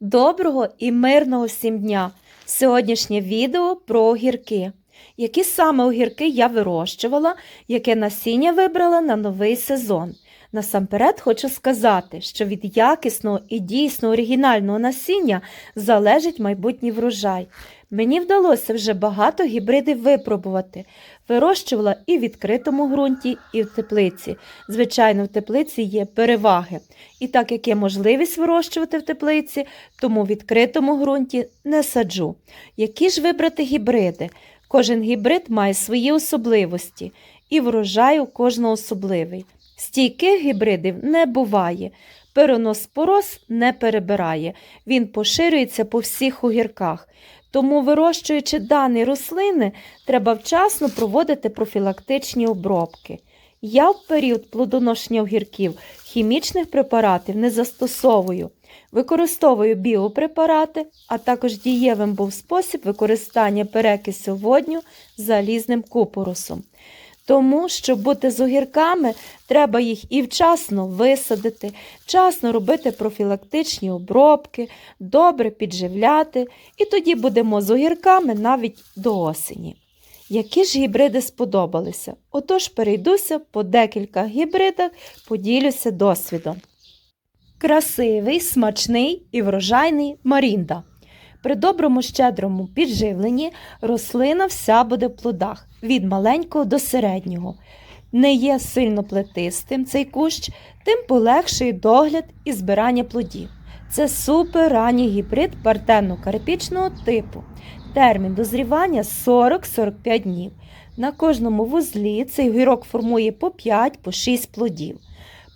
Доброго і мирного всім дня! Сьогоднішнє відео про огірки. Які саме огірки я вирощувала, яке насіння вибрала на новий сезон. Насамперед хочу сказати, що від якісного і дійсно оригінального насіння залежить майбутній врожай. Мені вдалося вже багато гібридів випробувати. Вирощувала і в відкритому ґрунті, і в теплиці. Звичайно, в теплиці є переваги. І так як є можливість вирощувати в теплиці, тому в відкритому ґрунті не саджу. Які ж вибрати гібриди? Кожен гібрид має свої особливості, і врожай у кожного особливий. Стійких гібридів не буває. Пероноспороз не перебирає, він поширюється по всіх огірках. Тому, вирощуючи дані рослини, треба вчасно проводити профілактичні обробки. Я в період плодоношення огірків хімічних препаратів не застосовую. Використовую біопрепарати, а також дієвим був спосіб використання перекису водню залізним купоросом. Тому, щоб бути з огірками, треба їх і вчасно висадити, вчасно робити профілактичні обробки, добре підживляти, і тоді будемо з огірками навіть до осені. Які ж гібриди сподобалися? Отож перейдуся по декілька гібридах, поділюся досвідом. Красивий, смачний і врожайний Марінда. При доброму щедрому підживленні рослина вся буде в плодах від маленького до середнього. Не є сильно плетистим цей кущ, тим полегший догляд і збирання плодів. Це супер ранній гібрид партенно-карпічного типу. Термін дозрівання 40-45 днів. На кожному вузлі цей гірок формує по 5-6 плодів.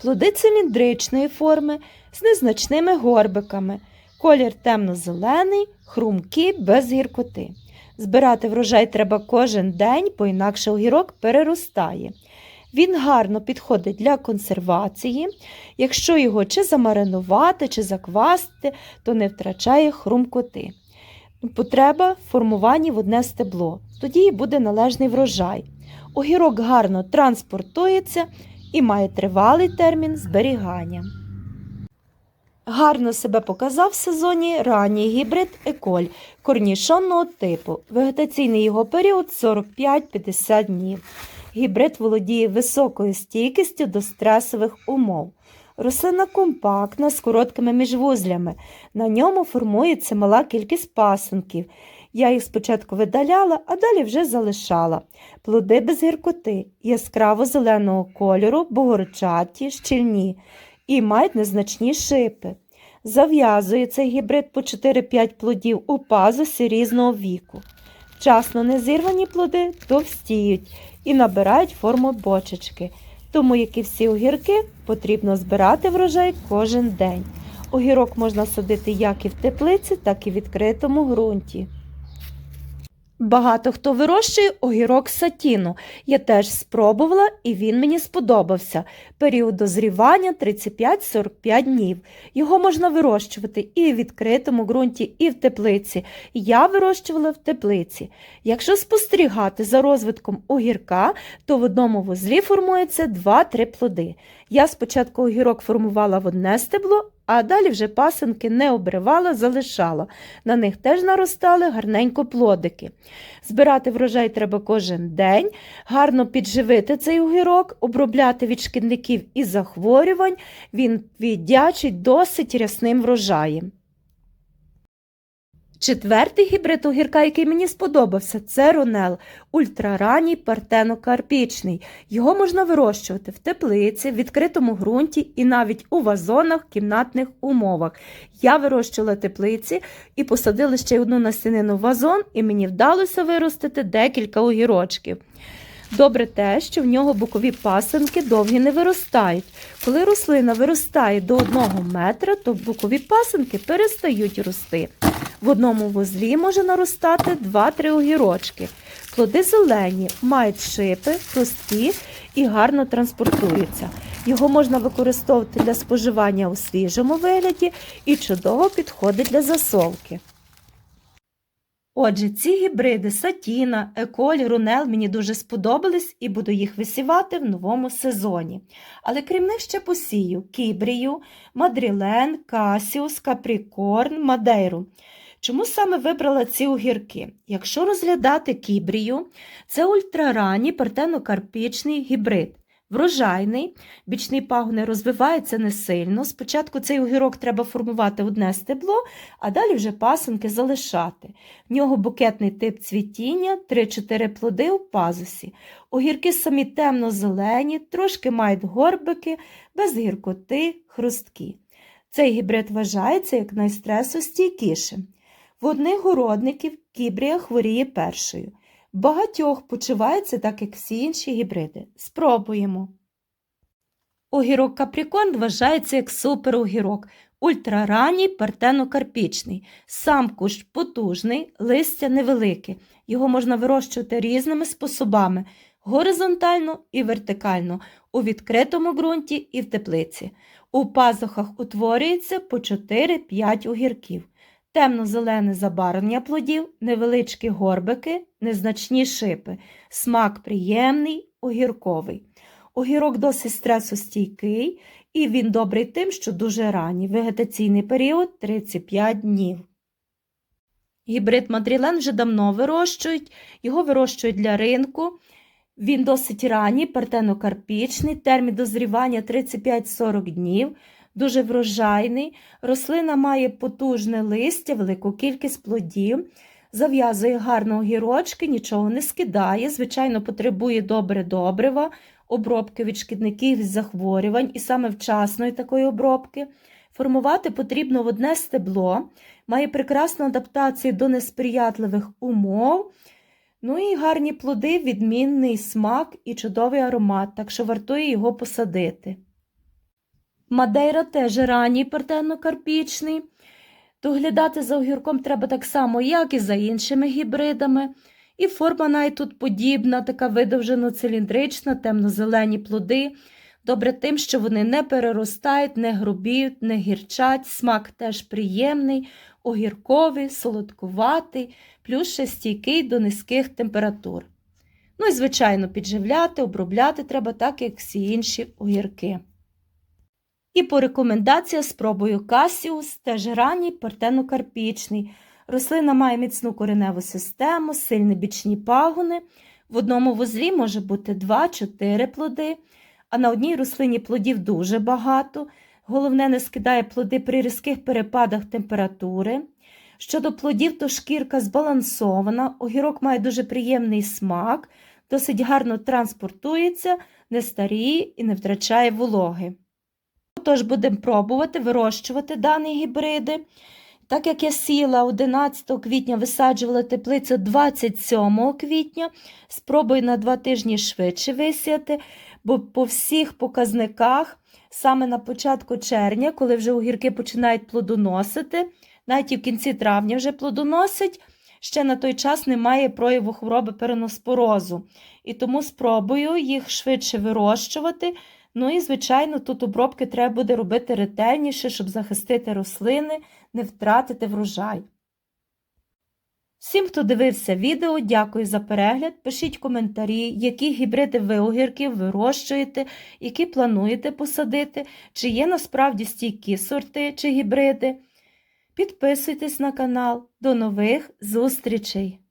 Плоди циліндричної форми з незначними горбиками. Колір темно-зелений, хрумкі, без гіркоти. Збирати врожай треба кожен день, бо інакше огірок переростає. Він гарно підходить для консервації. Якщо його чи замаринувати, чи заквасити, то не втрачає хрумкоти. Потреба в формуванні в одне стебло. Тоді буде належний врожай. Огірок гарно транспортується і має тривалий термін зберігання. Гарно себе показав в сезоні ранній гібрид еколь корнішонного типу. Вегетаційний його період 45-50 днів. Гібрид володіє високою стійкістю до стресових умов. Рослина компактна з короткими міжвузлями. На ньому формується мала кількість пасенків. Я їх спочатку видаляла, а далі вже залишала. Плоди без гіркоти, яскраво зеленого кольору, бугорчаті, щільні і мають незначні шипи. Зав'язує цей гібрид по 4-5 плодів у пазусі різного віку. Вчасно незірвані плоди товстіють і набирають форму бочечки. Тому, як і всі огірки, потрібно збирати врожай кожен день. Огірок можна садити як і в теплиці, так і в відкритому ґрунті. Багато хто вирощує огірок сатіну. Я теж спробувала і він мені сподобався. Період дозрівання 35-45 днів. Його можна вирощувати і в відкритому ґрунті, і в теплиці. Я вирощувала в теплиці. Якщо спостерігати за розвитком огірка, то в одному вузлі формується 2-3 плоди. Я спочатку огірок формувала в одне стебло, а далі вже пасинки не обривала, залишала. На них теж наростали гарненько плодики. Збирати врожай треба кожен день, гарно підживити цей огірок, обробляти від шкідників і захворювань, він віддячить досить рясним врожаєм. Четвертий гібрид огірка, який мені сподобався, це ронел, ультраранній партенокарпічний. Його можна вирощувати в теплиці, в відкритому ґрунті і навіть у вазонах в кімнатних умовах. Я вирощувала теплиці і посадила ще одну насінину в вазон, і мені вдалося виростити декілька огірочків. Добре те, що в нього бокові пасинки довгі не виростають. Коли рослина виростає до 1 метра, то бокові пасинки перестають рости. В одному вузлі може наростати 2-3 огірочки. Плоди зелені, мають шипи, прості і гарно транспортуються. Його можна використовувати для споживання у свіжому вигляді і чудово підходить для засолки. Отже, ці гібриди Сатіна, Еколь, Рунел мені дуже сподобались і буду їх висівати в новому сезоні. Але крім них ще посію Кібрію, Мадрілен, Касіус, Капрікорн, Мадейру. Чому саме вибрала ці огірки? Якщо розглядати кібрію, це ультраранній партенокарпічний гібрид. Врожайний, бічний пагони розвивається не сильно. Спочатку цей огірок треба формувати одне стебло, а далі вже пасинки залишати. В нього букетний тип цвітіння, 3-4 плоди у пазусі. Огірки самі темно-зелені, трошки мають горбики, без гіркоти, хрусткі. Цей гібрид вважається як найстресостійкішим. В одних городників кібрія хворіє першою. Багатьох почувається так, як всі інші гібриди. Спробуємо. Огірок капрікон вважається як суперогірок, ультраранній партенокарпічний. Сам кущ потужний, листя невелике. Його можна вирощувати різними способами горизонтально і вертикально, у відкритому ґрунті і в теплиці. У пазухах утворюється по 4-5 огірків темно-зелене забарвлення плодів, невеличкі горбики, незначні шипи, смак приємний, огірковий. Огірок досить стресостійкий і він добрий тим, що дуже ранній. Вегетаційний період 35 днів. Гібрид Мадрілен вже давно вирощують, його вирощують для ринку. Він досить ранній, партенокарпічний, термін дозрівання 35-40 днів дуже врожайний. Рослина має потужне листя, велику кількість плодів, зав'язує гарно огірочки, нічого не скидає, звичайно, потребує добре добрива, обробки від шкідників і захворювань, і саме вчасної такої обробки. Формувати потрібно в одне стебло, має прекрасну адаптацію до несприятливих умов. Ну і гарні плоди, відмінний смак і чудовий аромат, так що вартує його посадити. Мадейра теж ранній партенокарпічний. Доглядати за огірком треба так само, як і за іншими гібридами. І форма навіть тут подібна, така видовжено-циліндрична, темно-зелені плоди. Добре тим, що вони не переростають, не грубіють, не гірчать, смак теж приємний, огірковий, солодкуватий, плюс ще стійкий до низьких температур. Ну і, звичайно, підживляти, обробляти треба так, як всі інші огірки. І по рекомендація спробую касіус, теж ранній партенокарпічний. Рослина має міцну кореневу систему, сильні бічні пагони. В одному вузлі може бути 2-4 плоди, а на одній рослині плодів дуже багато. Головне, не скидає плоди при різких перепадах температури. Щодо плодів, то шкірка збалансована, огірок має дуже приємний смак, досить гарно транспортується, не старіє і не втрачає вологи. Тож будемо пробувати вирощувати дані гібриди. Так як я сіла 11 квітня, висаджувала теплицю 27 квітня, спробую на два тижні швидше висіяти, бо по всіх показниках, саме на початку червня, коли вже огірки починають плодоносити, навіть і в кінці травня вже плодоносить, ще на той час немає прояву хвороби переноспорозу. І тому спробую їх швидше вирощувати. Ну і, звичайно, тут обробки треба буде робити ретельніше, щоб захистити рослини, не втратити врожай. Всім, хто дивився відео, дякую за перегляд. Пишіть коментарі, які гібриди ви огірків вирощуєте, які плануєте посадити, чи є насправді стійкі сорти чи гібриди. Підписуйтесь на канал. До нових зустрічей!